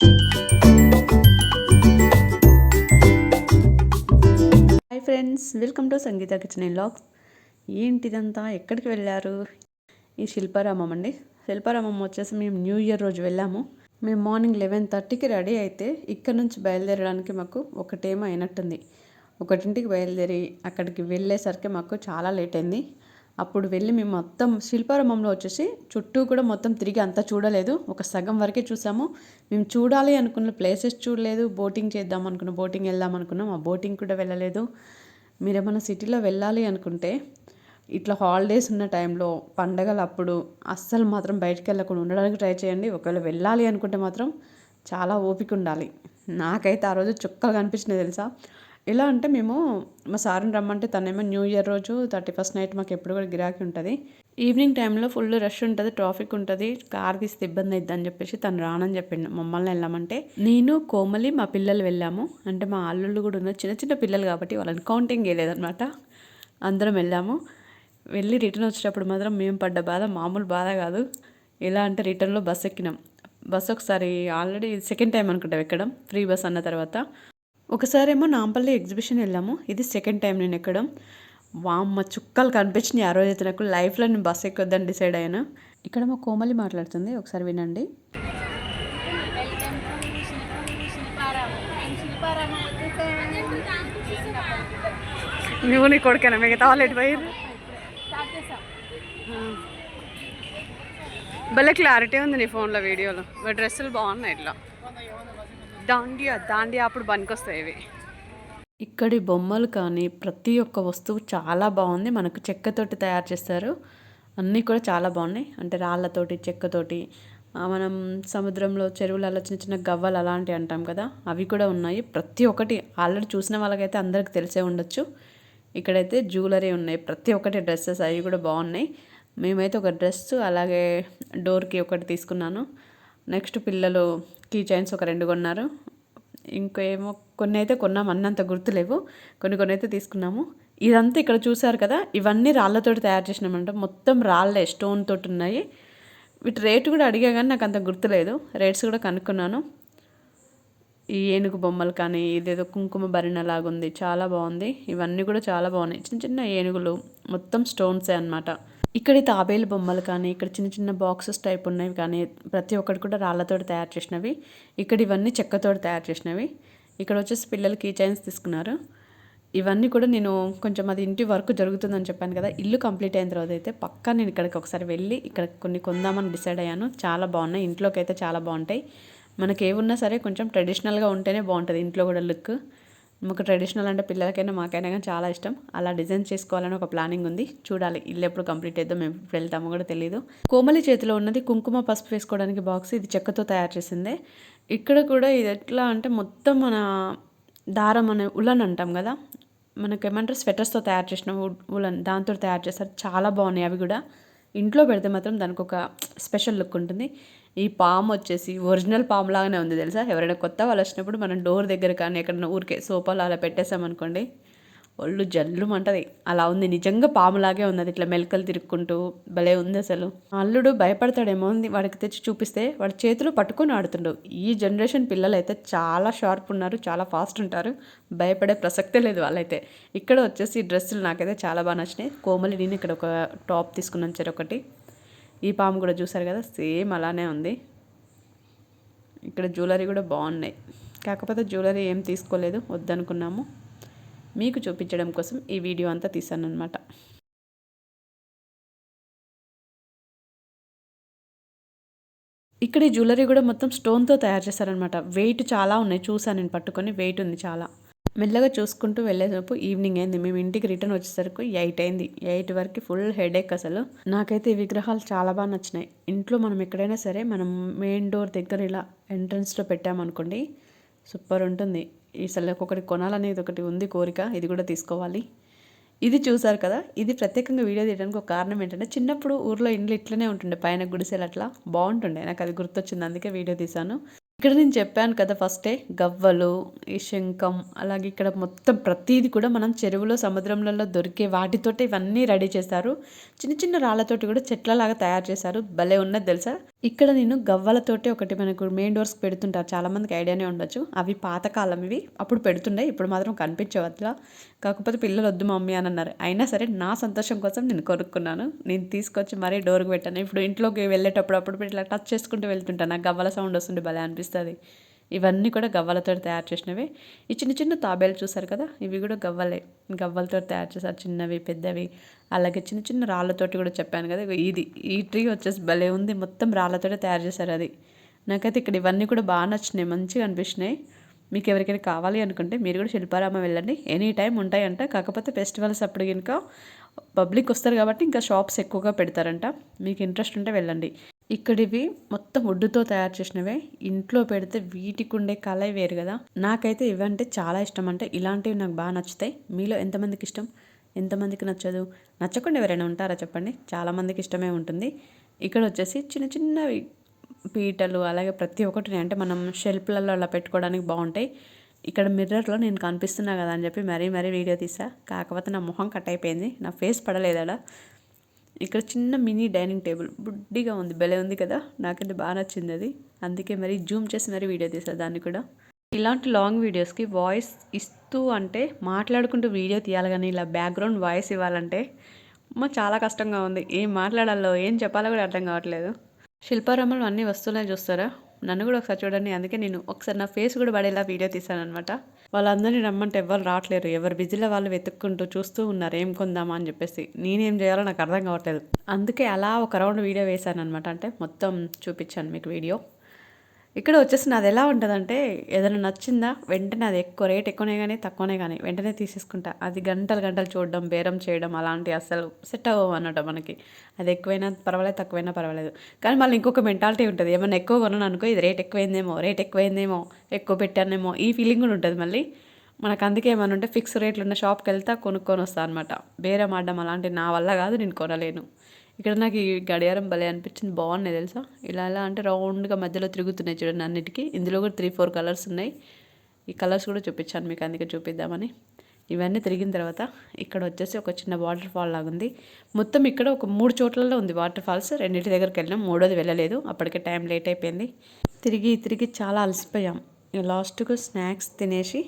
Hi friends welcome to Sangeetha kitchen vlogs ఏంటిదంతా? ఎక్కడికి వెళ్ళారు? ఈ శిల్పారామం అండి. శిల్పారామం వచ్చేసి మేము న్యూ ఇయర్ రోజు వెళ్ళాము. మేము మార్నింగ్ లెవెన్ థర్టీకి రెడీ అయితే ఇక్కడ నుంచి బయలుదేరడానికి మాకు ఒకటేమో అయినట్టుంది. ఒకటింటికి బయలుదేరి అక్కడికి వెళ్ళేసరికి మాకు చాలా లేట్ అయింది. అప్పుడు వెళ్ళి మేము మొత్తం శిల్పారామంలో వచ్చేసి చుట్టూ కూడా మొత్తం తిరిగి అంతా చూడలేదు. ఒక సగం వరకే చూసాము. మేము చూడాలి అనుకున్న ప్లేసెస్ చూడలేదు. బోటింగ్ చేద్దాం అనుకున్న బోటింగ్ వెళ్దాం అనుకున్నాం. ఆ బోటింగ్ కూడా వెళ్ళలేదు. మీరేమైనా సిటీలో వెళ్ళాలి అనుకుంటే ఇట్లా హాలిడేస్ ఉన్న టైంలో పండగలు అప్పుడు అస్సలు మాత్రం బయటకు వెళ్ళకుండా ఉండడానికి ట్రై చేయండి. ఒకవేళ వెళ్ళాలి అనుకుంటే మాత్రం చాలా ఓపిక ఉండాలి. నాకైతే ఆ రోజు చుక్కగా కనిపించినాయి తెలుసా? ఎలా అంటే మేము మా సార్ని రమ్మంటే తనేమో న్యూ ఇయర్ రోజు థర్టీ ఫస్ట్ నైట్ మాకు ఎప్పుడు కూడా గిరాకీ ఉంటుంది. ఈవినింగ్ టైంలో ఫుల్ రష్ ఉంటుంది ట్రాఫిక్ ఉంటుంది కార్ తీస్తే ఇబ్బంది అవుతుంది అని చెప్పేసి తను రానని చెప్పిండు. మమ్మల్ని వెళ్ళామంటే నేను కోమలి మా పిల్లలు వెళ్ళాము. అంటే మా అల్లుళ్ళు కూడా ఉన్న చిన్న చిన్న పిల్లలు కాబట్టి వాళ్ళని కౌంటింగ్ వేయలేదన్నమాట అందరం వెళ్ళాము. వెళ్ళి రిటర్న్ వచ్చేటప్పుడు మాత్రం మేము పడ్డ బాధ మామూలు బాధ కాదు. ఎలా అంటే రిటర్న్లో బస్ ఎక్కినాం. బస్ ఒకసారి ఆల్రెడీ సెకండ్ టైం అనుకుంటాం ఎక్కడం. ఫ్రీ బస్ అన్న తర్వాత. ఒకసారేమో నాంపల్లి ఎగ్జిబిషన్ వెళ్ళాము. ఇది సెకండ్ టైం నేను ఎక్కడం. వామ్మ చుక్కలు కనిపించినాయి ఆ రోజైతే నాకు. లైఫ్లో నేను బస్ ఎక్కొద్దని డిసైడ్ అయ్యాను ఇక్కడ మా కోమలి మాట్లాడుతుంది. ఒకసారి వినండి. నువ్వు నీ కొడుకేనా? మిగతా వాళ్ళు ఎటు పోయారు భలే క్లారిటీ ఉంది నీ ఫోన్లో వీడియోలో. డ్రెస్సులు బాగున్నాయి ఇట్లా. దాండియా దాండియా అప్పుడు పనికొస్తాయి ఇవి. ఇక్కడి బొమ్మలు కానీ ప్రతి ఒక్క వస్తువు చాలా బాగుంది. మనకు చెక్కతోటి తయారు చేస్తారు. అన్నీ కూడా చాలా బాగున్నాయి. అంటే రాళ్ళతోటి చెక్కతోటి మనం సముద్రంలో చెరువులలో చిన్న చిన్న గవ్వలు అలాంటివి అంటాం కదా అవి కూడా ఉన్నాయి. ప్రతి ఒక్కటి ఆల్రెడీ చూసిన వాళ్ళకైతే అందరికి తెలిసే ఉండొచ్చు. ఇక్కడైతే జ్యువెలరీ ఉన్నాయి. ప్రతి ఒక్కటి డ్రెస్సెస్ అవి కూడా బాగున్నాయి. మేమైతే ఒక డ్రెస్ అలాగే డోర్కి ఒకటి తీసుకున్నాను. నెక్స్ట్ పిల్లలు కీ చైన్స్ ఒక రెండు కొన్నారు. ఇంకేమో కొన్ని అయితే కొన్నాం అన్నంత గుర్తులేవు కొన్ని కొన్ని అయితే తీసుకున్నాము. ఇదంతా ఇక్కడ చూసారు కదా ఇవన్నీ రాళ్ళతోటి తయారు చేసినామంట. మొత్తం రాళ్ళే స్టోన్ తోటి ఉన్నాయి. వీటి రేటు కూడా అడిగా కానీ నాకు అంత గుర్తులేదు రేట్స్ కూడా కనుక్కున్నాను. ఈ ఏనుగు బొమ్మలు కానీ ఇదేదో కుంకుమ భరిణ లాగా ఉంది చాలా బాగుంది. ఇవన్నీ కూడా చాలా బాగున్నాయి. చిన్న చిన్న ఏనుగులు మొత్తం స్టోన్సే అనమాట ఇక్కడ తాబేలు బొమ్మలు కానీ ఇక్కడ చిన్న చిన్న బాక్సెస్ టైప్ ఉన్నవి కానీ ప్రతి ఒక్కటి కూడా రాళ్ళతోటి తయారు చేసినవి. ఇక్కడ ఇవన్నీ చెక్కతోటి తయారు చేసినవి. ఇక్కడ వచ్చేసి పిల్లలు కీ చైన్స్ తీసుకున్నారు. ఇవన్నీ కూడా నేను కొంచెం అది ఇంటి వర్క్ జరుగుతుందని చెప్పాను కదా ఇల్లు కంప్లీట్ అయిన తర్వాత అయితే పక్కా నేను ఇక్కడికి ఒకసారి వెళ్ళి ఇక్కడ కొన్ని కొందామని డిసైడ్ అయ్యాను. చాలా బాగున్నాయి. ఇంట్లోకి అయితే చాలా బాగుంటాయి. మనకి ఏమున్నా సరే కొంచెం ట్రెడిషనల్గా ఉంటేనే బాగుంటుంది. ఇంట్లో కూడా లుక్. మాకు ట్రెడిషనల్ అంటే పిల్లలకైనా మాకైనా కానీ చాలా ఇష్టం. అలా డిజైన్ చేసుకోవాలని ఒక ప్లానింగ్ ఉంది. చూడాలి ఇల్లు ఎప్పుడు కంప్లీట్ అయిద్దో మేము ఎప్పుడు వెళ్తామో కూడా తెలియదు కోమలి చేతిలో ఉన్నది కుంకుమ పసుపు వేసుకోవడానికి బాక్స్ ఇది చెక్కతో తయారు చేసిందే. ఇక్కడ కూడా ఇది ఎట్లా అంటే మొత్తం మన దారం అనే ఉలన్ అంటాం కదా మనకి ఏమంటారు స్వెటర్స్తో తయారు చేసిన ఉలన్ దాంతో తయారు చేస్తారు. చాలా బాగున్నాయి అవి కూడా. ఇంట్లో పెడితే మాత్రం దానికి ఒక స్పెషల్ లుక్ ఉంటుంది. ఈ పాము వచ్చేసి ఒరిజినల్ పాము లాగానే ఉంది తెలుసా? ఎవరైనా కొత్త వాళ్ళు వచ్చినప్పుడు మనం డోర్ దగ్గర కానీ ఎక్కడైనా ఊరికే సోఫాలో అలా పెట్టేసామనుకోండి ఒళ్ళు జల్లుమంటది. అలా ఉంది. నిజంగా పాములాగే ఉంది ఇట్లా మెలకలు తిరుక్కుంటూ భలే ఉంది అసలు. అల్లుడు భయపడతాడేమో ఉంది వాడికి తెచ్చి చూపిస్తే వాడి చేతిలో పట్టుకొని ఆడుతుండు. ఈ జనరేషన్ పిల్లలు అయితే చాలా షార్ప్ ఉన్నారు చాలా ఫాస్ట్ ఉంటారు. భయపడే ప్రసక్తే లేదు వాళ్ళైతే. ఇక్కడ వచ్చేసి ఈ డ్రెస్సులు నాకైతే చాలా బాగా నచ్చినాయి. కోమలి నేను ఇక్కడ ఒక టాప్ తీసుకున్నాను సరే ఒకటి. ఈ పాము కూడా చూసారు కదా? సేమ్ అలానే ఉంది. ఇక్కడ జ్యువెలరీ కూడా బాగున్నాయి. కాకపోతే జ్యువెలరీ ఏం తీసుకోలేదు వద్దనుకున్నాము. మీకు చూపించడం కోసం ఈ వీడియో అంతా తీసాను అనమాట ఇక్కడ ఈ జ్యువెలరీ కూడా మొత్తం స్టోన్తో తయారు చేశారనమాట వెయిట్ చాలా ఉన్నాయి. చూసాను నేను పట్టుకొని. వెయిట్ ఉంది చాలా. మెల్లగా చూసుకుంటూ వెళ్ళేసరికి ఈవినింగ్ అయింది. మేము ఇంటికి రిటర్న్ వచ్చేసరికి ఎయిట్ అయింది. ఎయిట్ వరకు ఫుల్ హెడేక్ అసలు. నాకైతే ఈ విగ్రహాలు చాలా బాగా నచ్చినాయి. ఇంట్లో మనం ఎక్కడైనా సరే మనం మెయిన్ డోర్ దగ్గర ఇలా ఎంట్రన్స్లో పెట్టామనుకోండి సూపర్ ఉంటుంది. అసలు ఒకటి కొనాలనేది ఒకటి ఉంది కోరిక ఇది కూడా తీసుకోవాలి. ఇది చూసారు కదా? ఇది ప్రత్యేకంగా వీడియో తీయడానికి ఒక కారణం ఏంటంటే చిన్నప్పుడు ఊర్లో ఇండ్లు ఇట్లనే ఉంటుండే పైన గుడిసెలు అట్లా బాగుంటుండే. నాకు అది గుర్తొచ్చింది అందుకే వీడియో తీశాను. ఇక్కడ నేను చెప్పాను కదా ఫస్టే గవ్వలు ఈ శంఖం అలాగే ఇక్కడ మొత్తం ప్రతిదీ కూడా మనం చెరువులో సముద్రంలలో దొరికే వాటితోటి ఇవన్నీ రెడీ చేస్తారు చిన్న చిన్న రాళ్ళతోటి కూడా చెట్లలాగా తయారు చేశారు. భలే ఉన్నది తెలుసా? ఇక్కడ నేను గవ్వలతోటి ఒకటి మనకు మెయిన్ డోర్స్కి పెడుతుంటారు. చాలామందికి ఐడియానే ఉండొచ్చు. అవి పాతకాలం ఇవి. అప్పుడు పెడుతుండే ఇప్పుడు మాత్రం కనిపించవట్లా కాకపోతే పిల్లలు వద్దు మమ్మీ అని అన్నారు. అయినా సరే నా సంతోషం కోసం నేను కొనుక్కున్నాను. నేను తీసుకొచ్చి మరీ డోర్కి పెట్టాను. ఇప్పుడు ఇంట్లోకి వెళ్ళేటప్పుడు అప్పుడు ఇట్లా టచ్ చేసుకుంటూ వెళ్తుంటాను. నాకు గవ్వల సౌండ్ వస్తుండే భలే అనిపిస్తుంది. ఇవన్నీ కూడా గవ్వలతో తయారు చేసినవి. ఈ చిన్న చిన్న తాబేలు చూసారు కదా? ఇవి కూడా గవ్వలే. గవ్వలతో తయారు చేశారు చిన్నవి పెద్దవి అలాగే చిన్న చిన్న రాళ్ళతోటి కూడా చెప్పాను కదా? ఇది ఈ ట్రీ వచ్చేసి భలే ఉంది. మొత్తం రాళ్ళతోటే తయారు చేశారు అది. నాకైతే ఇక్కడ ఇవన్నీ కూడా బాగా నచ్చినాయి మంచిగా అనిపించినాయి. మీకు ఎవరికైనా కావాలి అనుకుంటే మీరు కూడా శిల్పారామ వెళ్ళండి. ఎనీ టైం ఉంటాయంట. కాకపోతే ఫెస్టివల్స్ అప్పుడు కనుక పబ్లిక్ వస్తారు కాబట్టి ఇంకా షాప్స్ ఎక్కువగా పెడతారంట. మీకు ఇంట్రెస్ట్ ఉంటే వెళ్ళండి. ఇక్కడివి మొత్తం వుడ్డుతో తయారు చేసినవే. ఇంట్లో పెడితే వీటికి ఉండే కళ వేరు కదా. నాకైతే ఇవంటే చాలా ఇష్టం. అంటే ఇలాంటివి నాకు బాగా నచ్చుతాయి. మీలో ఎంతమందికి ఇష్టం? ఎంతమందికి నచ్చదు? నచ్చకుండా ఎవరైనా ఉంటారా చెప్పండి? చాలామందికి ఇష్టమే ఉంటుంది. ఇక్కడ వచ్చేసి చిన్న చిన్నవి పీటలు అలాగే ప్రతి ఒక్కటి అంటే మనం షెల్ఫ్లలో అలా పెట్టుకోవడానికి బాగుంటాయి. ఇక్కడ మిర్రర్లో నేను కనిపిస్తున్నా కదా అని చెప్పి మరీ మరీ వీడియో తీసా. కాకపోతే నా మొహం కట్ అయిపోయింది. నా ఫేస్ పడలేదా ఇక్కడ చిన్న మినీ డైనింగ్ టేబుల్ బుడ్డిగా ఉంది భలే ఉంది కదా. నాకంటే బాగా నచ్చింది అది. అందుకే మరి జూమ్ చేసి మరి వీడియో తీసాను దాన్ని కూడా. ఇలాంటి లాంగ్ వీడియోస్కి వాయిస్ ఇస్తూ అంటే మాట్లాడుకుంటూ వీడియో తీయాలి కానీ ఇలా బ్యాక్గ్రౌండ్ వాయిస్ ఇవ్వాలంటే అమ్మ చాలా కష్టంగా ఉంది. ఏం మాట్లాడాలో ఏం చెప్పాలో కూడా అర్థం కావట్లేదు. శిల్పారామలు అన్ని వస్తువులే చూస్తారా? నన్ను కూడా ఒకసారి చూడండి. అందుకే నేను ఒకసారి నా ఫేస్ కూడా పడేలా వీడియో తీశాను అనమాట వాళ్ళందరినీ రమ్మంటే ఎవరు రావట్లేరు. ఎవరు బిజీలో వాళ్ళు వెతుక్కుంటూ చూస్తూ ఉన్నారు. ఏం కొందామా అని చెప్పేసి. నేనేం చేయాలో నాకు అర్థం కావట్లేదు. అందుకే అలా ఒక రౌండ్ వీడియో వేశాను అనమాట అంటే మొత్తం చూపించాను మీకు వీడియో ఇక్కడ వచ్చేసి నాది ఎలా ఉంటుందంటే ఏదైనా నచ్చిందా వెంటనే అది ఎక్కువ రేట్ ఎక్కువనే కానీ తక్కువనే కానీ వెంటనే తీసేసుకుంటా. అది గంటలు గంటలు చూడడం బేరం చేయడం అలాంటి అసలు సెట్ అవ్వవు అన్నట్టు మనకి. అది ఎక్కువైనా పర్వాలేదు తక్కువైనా పర్వాలేదు. కానీ మళ్ళీ ఇంకొక మెంటాలిటీ ఉంటుంది. ఏమైనా ఎక్కువ కొనను అనుకో ఇది రేట్ ఎక్కువైందేమో రేట్ ఎక్కువైందేమో ఎక్కువ పెట్టానేమో ఈ ఫీలింగ్ కూడా ఉంటుంది మళ్ళీ. మనకు అందుకే ఏమైనా ఉంటే ఫిక్స్ రేట్లు ఉన్న షాప్కి వెళ్తా కొనుక్కొని వస్తాను అనమాట బేరం ఆడడం అలాంటి నా వల్ల కాదు నేను కొనలేను. ఇక్కడ నాకు ఈ గడియారం భలే అనిపించింది. బాగున్నాయి తెలుసా? ఇలా ఎలా అంటే రౌండ్గా మధ్యలో తిరుగుతున్నాయి చూడండి అన్నిటికీ. ఇందులో కూడా త్రీ ఫోర్ కలర్స్ ఉన్నాయి. ఈ కలర్స్ కూడా చూపించాను మీకు అందుకే చూపిద్దామని. ఇవన్నీ తిరిగిన తర్వాత ఇక్కడ వచ్చేసి ఒక చిన్న వాటర్ ఫాల్ లాగా ఉంది. మొత్తం ఇక్కడ ఒక మూడు చోట్లలో ఉంది వాటర్ ఫాల్స్ రెండింటి దగ్గరికి వెళ్ళాం మూడోది వెళ్ళలేదు. అప్పటికే టైం లేట్ అయిపోయింది. తిరిగి తిరిగి చాలా అలసిపోయాం. లాస్ట్కు స్నాక్స్ తినేసి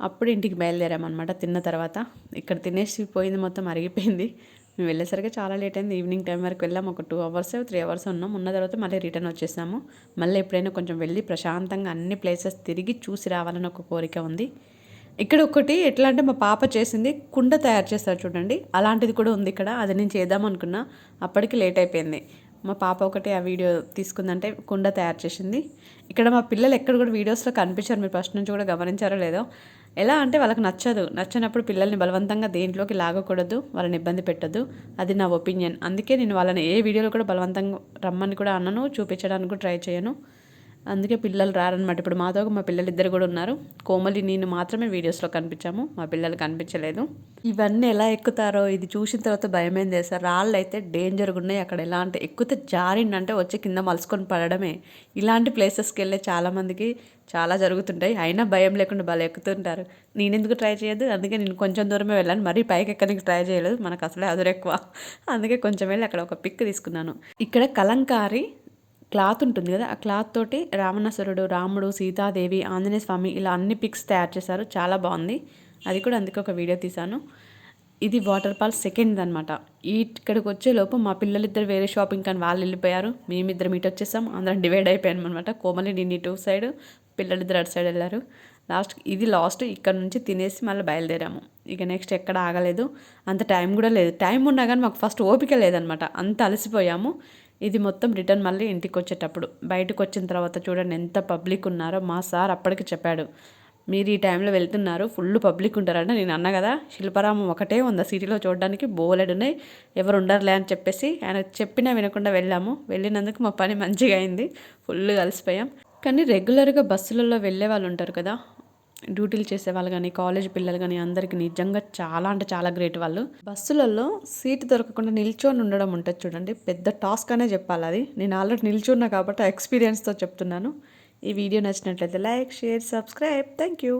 అప్పుడు ఇంటికి బయలుదేరామన్నమాట తిన్న తర్వాత. ఇక్కడ తినేసి పోయింది మొత్తం అరిగిపోయింది. మేము వెళ్ళేసరికి చాలా లేట్ అయింది. ఈవినింగ్ టైం వరకు వెళ్ళాము ఒక టూ అవర్స్ త్రీ అవర్స్ ఉన్నాం. ఉన్న తర్వాత మళ్ళీ రిటర్న్ వచ్చేసాము. మళ్ళీ ఎప్పుడైనా కొంచెం వెళ్ళి ప్రశాంతంగా అన్ని ప్లేసెస్ తిరిగి చూసి రావాలని ఒక కోరిక ఉంది. ఇక్కడ ఒకటి ఎట్లా అంటే మా పాప చేసింది కుండ తయారు చేస్తారు చూడండి. అలాంటిది కూడా ఉంది ఇక్కడ. అది నేను చేద్దాం అనుకున్నా. అప్పటికి లేట్ అయిపోయింది. మా పాప ఒకటే ఆ వీడియో తీసుకుందంటే కుండ తయారు చేసింది. ఇక్కడ మా పిల్లలు ఎక్కడ కూడా వీడియోస్లో కనిపించారు. మీరు ఫస్ట్ నుంచి కూడా గమనించారో లేదో. ఎలా అంటే వాళ్ళకి నచ్చదు. నచ్చినప్పుడు పిల్లల్ని బలవంతంగా దేంట్లోకి లాగకూడదు. వాళ్ళని ఇబ్బంది పెట్టద్దు అది నా ఒపీనియన్. అందుకే నేను వాళ్ళని ఏ వీడియోలో కూడా బలవంతంగా రమ్మని కూడా అన్నను చూపించడానికి ట్రై చేయను. అందుకే పిల్లలు రారనమాట ఇప్పుడు మాతో మా పిల్లలు ఇద్దరు కూడా ఉన్నారు. కోమలి నేను మాత్రమే వీడియోస్లో కనిపించాము. మా పిల్లలు కనిపించలేదు. ఇవన్నీ ఎలా ఎక్కుతారో ఇది చూసిన తర్వాత భయమైంది సార్ రాళ్ళు అయితే డేంజర్గా ఉన్నాయి అక్కడ. ఎలా అంటే ఎక్కితే జారిండంటే వచ్చి కింద మలుసుకొని పడడమే. ఇలాంటి ప్లేసెస్కి వెళ్ళే చాలామందికి చాలా జరుగుతుంటాయి. అయినా భయం లేకుండా భలే ఎక్కుతుంటారు. నేను ఎందుకు ట్రై చేయదు? అందుకే నేను కొంచెం దూరమే వెళ్ళాను. మరీ పైకి ఎక్కడానికి ట్రై చేయలేదు. మనకు అసలే అదురు ఎక్కువ అందుకే కొంచెం వెళ్ళి అక్కడ ఒక పిక్ తీసుకున్నాను. ఇక్కడ కలంకారీ క్లాత్ ఉంటుంది కదా ఆ క్లాత్ తోటి రావణాసురుడు రాముడు సీతాదేవి ఆంజనేయ స్వామి ఇలా అన్ని పిక్స్ తయారు చేశారు. చాలా బాగుంది. అది కూడా అందుకే ఒక వీడియో తీశాను. ఇది వాటర్ ఫాల్ సెకండ్ అనమాట ఈ ఇక్కడికి వచ్చే లోపు మా పిల్లలిద్దరు వేరే షాపింగ్ కానీ వాళ్ళు వెళ్ళిపోయారు. మేమిద్దరం ఇటు వచ్చేసాం. అందరం డివైడ్ అయిపోయాం అనమాట కోమలి నేను ఇటు సైడ్ పిల్లలిద్దరు అటు సైడ్ వెళ్ళారు. లాస్ట్ ఇది లాస్ట్. ఇక్కడ నుంచి తినేసి మళ్ళీ బయలుదేరాము. ఇక నెక్స్ట్ ఎక్కడ ఆగలేదు. అంత టైం కూడా లేదు. టైం ఉన్నా కానీ మాకు ఫస్ట్ ఓపిక లేదనమాట అంత అలసిపోయాము. ఇది మొత్తం రిటర్న్ మళ్ళీ ఇంటికి వచ్చేటప్పుడు బయటకు వచ్చిన తర్వాత చూడండి ఎంత పబ్లిక్ ఉన్నారో మా సార్ అప్పటికి చెప్పాడు. మీరు ఈ టైంలో వెళ్తున్నారు ఫుల్ పబ్లిక్ ఉంటారంటే నేను అన్న కదా శిల్పారామం ఒకటే ఉంది సిటీలో చూడడానికి బోలెడున్నాయి ఎవరు ఉండరులే అని చెప్పేసి ఆయన చెప్పినా వినకుండా వెళ్ళాము. వెళ్ళినందుకు మా పని మంచిగా అయింది ఫుల్ కలిసిపోయాం. కానీ రెగ్యులర్గా బస్సులలో వెళ్ళే వాళ్ళు ఉంటారు కదా డ్యూటీలు చేసే వాళ్ళు కానీ కాలేజ్ పిల్లలు కానీ అందరికీ నిజంగా చాలా అంటే చాలా గ్రేట్ వాళ్ళు. బస్సులలో సీట్ దొరకకుండా నిల్చొని ఉండడం ఉంటుంది చూడండి. పెద్ద టాస్క్ అనే చెప్పాలి అది. నేను ఆల్రెడీ నిల్చున్నా కాబట్టి ఎక్స్పీరియన్స్తో చెప్తున్నాను. ఈ వీడియో నచ్చినట్లయితే like share subscribe. Thank you.